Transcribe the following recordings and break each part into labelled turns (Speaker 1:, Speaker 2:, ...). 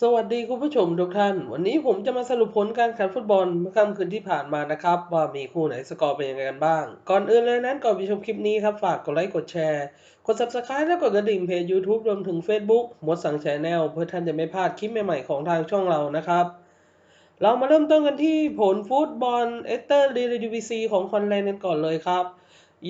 Speaker 1: สวัสดีคุณผู้ชมทุกท่าน วันนี้ผมจะมาสรุปผลการแข่งฟุตบอลเมื่อค่ำคืนที่ผ่านมานะครับ ว่ามีคู่ไหนสกอร์เป็นยังไงกันบ้าง ก่อนอื่นเลยนั้นก่อนไปชมคลิปนี้ครับ ฝากกดไลค์กดแชร์ กด subscribe และกดกระดิ่งเพจ YouTube รวมถึง Facebook หมดสั่งแชนแนลเพื่อท่านจะไม่พลาดคลิปใหม่ๆของทางช่องเรานะครับ เรามาเริ่มต้นกันที่ผลฟุตบอลเอสเตอร์ดีดีวีซีของคอนแลนด์กันก่อนเลยครับ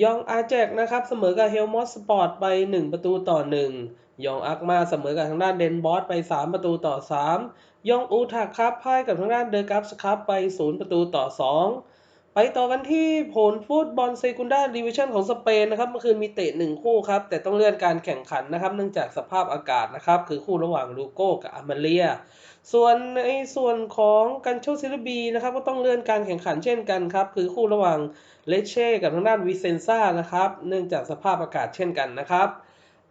Speaker 1: ยองอาแจกนะครับเสมอกับเฮลมอสสปอร์ตไป 1 ประตูต่อ 1 ยองอักมาเสมอกับทางด้านเดนบอสไป 3 ประตูต่อ 3 ยองอูทักครับพ่ายกับทางด้านเดอร์กัฟส์ครับไป 0 ประตูต่อ 2 ไปต่อกันที่ผลฟุตบอลเซกุนดาดิวิชั่นของสเปนนะครับเมื่อคืนมีเตะ1คู่ครับ แต่ต้องเลื่อนการแข่งขันนะครับ เนื่องจากสภาพอากาศนะครับ คือคู่ระหว่างลูโก้กับอามาเลีย ส่วนในส่วนของกันโชซิลบีนะครับ ก็ต้องเลื่อนการแข่งขันเช่นกันครับ คือคู่ระหว่างเลเช่กับทางด้านวิเซนซ่านะครับ เนื่องจากสภาพอากาศเช่นกันนะครับ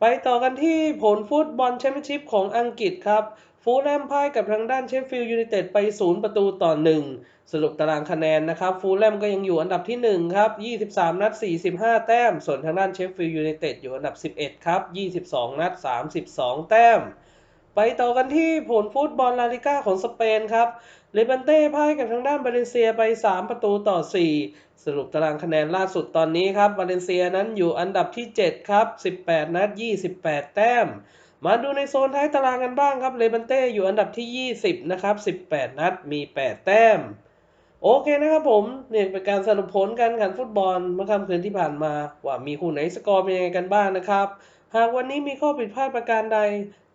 Speaker 1: ไปต่อกันที่ผลฟุตบอลแชมเปี้ยนชิพของอังกฤษครับ ฟูลแลมพ่ายกับทางด้านเชฟฟิลด์ยูไนเต็ดไป 0 ประตูต่อ 1 สรุปตารางคะแนนนะครับฟูลแลมก็ยังอยู่อันดับที่ 1 ครับ 23 นัด 45 แต้ม ส่วนทางด้านเชฟฟิลด์ยูไนเต็ดอยู่อันดับ 11 ครับ 22 นัด 32 แต้ม ไปต่อกันที่ผลฟุตบอลลาลิก้าของสเปนครับเลบันเต้พ่ายกับทางด้านบาเลนเซียไป 3 ประตูต่อ 4 สรุปตารางคะแนนล่าสุดตอนนี้ครับบาเลนเซียนั้นอยู่อันดับที่ 7 ครับ 18 นัด 28 แต้ม มาดูในโซนท้ายตารางกันบ้างครับเลบันเต้อยู่อันดับที่ 20 นะครับ 18 นัดมี 8 แต้ม โอเคนะครับผมเนี่ยเป็นการสรุปผลการแข่งขันฟุตบอลเมื่อค่ำคืนที่ผ่านมา ว่ามีคู่ไหนสกอร์เป็นยังไงกันบ้างนะครับ หากวันนี้มีข้อผิดพลาดประการใด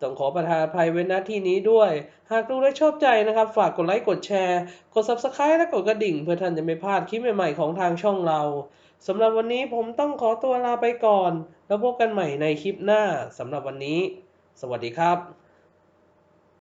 Speaker 1: ต้องขอประทานอภัยไว้ณที่นี้ด้วย หากดูและชอบใจนะครับ ฝากกดไลค์กดแชร์ กด Subscribe และกดกระดิ่ง เพื่อท่านจะไม่พลาดคลิปใหม่ๆของทางช่องเราสำหรับวันนี้ผมต้องขอตัวลาไปก่อน แล้วพบกันใหม่ในคลิปหน้าสำหรับวันนี้ สวัสดีครับ